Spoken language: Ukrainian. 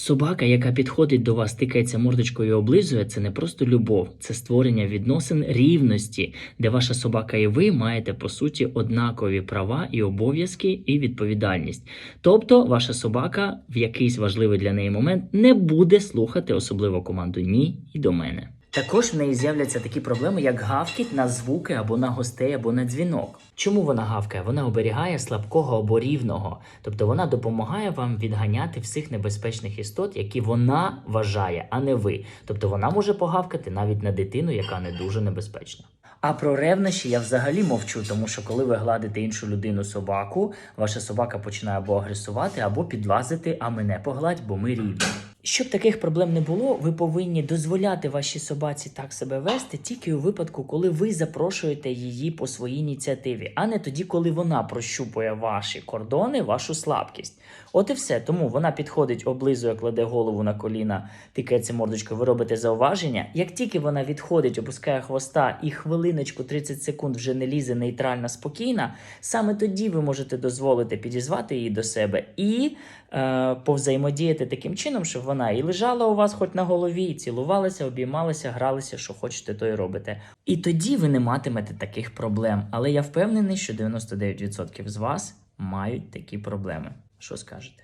Собака, яка підходить до вас, тикається мордочкою і облизує, це не просто любов, це створення відносин рівності, де ваша собака і ви маєте по суті однакові права і обов'язки і відповідальність. Тобто, ваша собака в якийсь важливий для неї момент не буде слухати особливо команду ні і до мене. Також в неї з'являться такі проблеми, як гавкіт на звуки або на гостей, або на дзвінок. Чому вона гавкає? Вона оберігає слабкого або рівного, тобто вона допомагає вам відганяти всіх небезпечних істот, які вона вважає, а не ви. Тобто вона може погавкати навіть на дитину, яка не дуже небезпечна. А про ревнощі я взагалі мовчу, тому що коли ви гладите іншу людину собаку, ваша собака починає або агресувати, або підлазити, а мене погладь, бо ми рівні. Щоб таких проблем не було, ви повинні дозволяти вашій собаці так себе вести тільки у випадку, коли ви запрошуєте її по своїй ініціативі, а не тоді, коли вона прощупує ваші кордони, вашу слабкість. От і все. Тому вона підходить, облизує, кладе голову на коліна, тикається мордочкою, ви робите зауваження. Як тільки вона відходить, опускає хвоста і хвилиночку 30 секунд вже не лізе нейтральна, спокійна, саме тоді ви можете дозволити підізвати її до себе і е, повзаємодіяти таким чином, щоб вона і лежала у вас хоч на голові, і цілувалася, обіймалася, гралися, що хочете, то й робите. І тоді ви не матимете таких проблем. Але я впевнений, що 99% з вас мають такі проблеми. Що скажете?